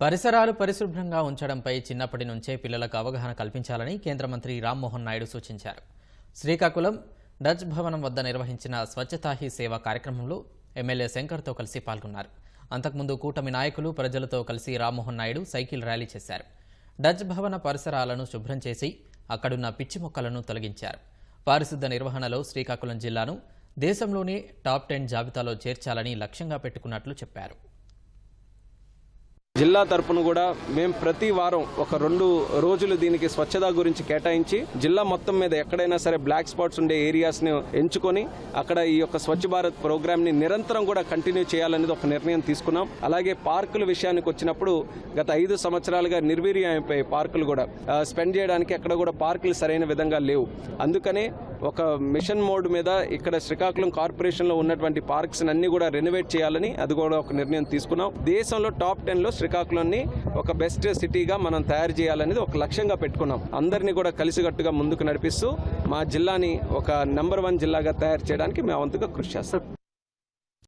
పరిసరాలు పరిశుభ్రంగా ఉంచడంపై చిన్నప్పటి నుంచే పిల్లలకు అవగాహన కల్పించాలని కేంద్ర మంత్రి రామ్మోహన్ నాయుడు సూచించారు. శ్రీకాకుళం డచ్ భవనం వద్ద నిర్వహించిన స్వచ్ఛతా హీ సేవ కార్యక్రమంలో ఎమ్మెల్యే శంకర్తో కలిసి పాల్గొన్నారు. అంతకుముందు కూటమి నాయకులు ప్రజలతో కలిసి రామ్మోహన్ నాయుడు సైకిల్ ర్యాలీ చేశారు. డచ్ భవన పరిసరాలను శుభ్రం చేసి అక్కడున్న పిచ్చి మొక్కలను తొలగించారు. పారిశుద్ధ నిర్వహణలో శ్రీకాకుళం జిల్లాను దేశంలోనే టాప్ టెన్ జాబితాలో చేర్చాలని లక్ష్యంగా పెట్టుకున్నట్లు చెప్పారు. జిల్లా తరపున కూడా మేము ప్రతి వారం ఒక రెండు రోజులు దీనికి స్వచ్ఛత గురించి కేటాయించి జిల్లా మొత్తం మీద ఎక్కడైనా సరే బ్లాక్ స్పాట్స్ ఉండే ఏరియాస్ని ఎంచుకొని అక్కడ ఈ యొక్క స్వచ్ఛ భారత్ ప్రోగ్రామ్ని నిరంతరం కూడా కంటిన్యూ చేయాలనేది ఒక నిర్ణయం తీసుకున్నాం. అలాగే పార్కుల విషయానికి వచ్చినప్పుడు గత ఐదు సంవత్సరాలుగా నిర్వీర్యం పార్కులు కూడా స్పెండ్ చేయడానికి అక్కడ కూడా పార్కులు సరైన విధంగా లేవు. అందుకనే ఒక మిషన్ మోడ్ మీద ఇక్కడ శ్రీకాకుళం కార్పొరేషన్లో ఉన్నటువంటి పార్క్స్ అన్ని కూడా రెనోవేట్ చేయాలని అది కూడా ఒక నిర్ణయం తీసుకున్నాం. దేశంలో టాప్ టెన్లో శ్రీకాకుళంని ఒక బెస్ట్ సిటీగా మనం తయారు చేయాలనేది ఒక లక్ష్యంగా పెట్టుకున్నాం. అందరినీ కూడా కలిసికట్టుగా ముందుకు నడిపిస్తూ మా జిల్లాని ఒక నెంబర్ వన్ జిల్లాగా తయారు చేయడానికి మేము వంతుగా కృషి చేస్తాం.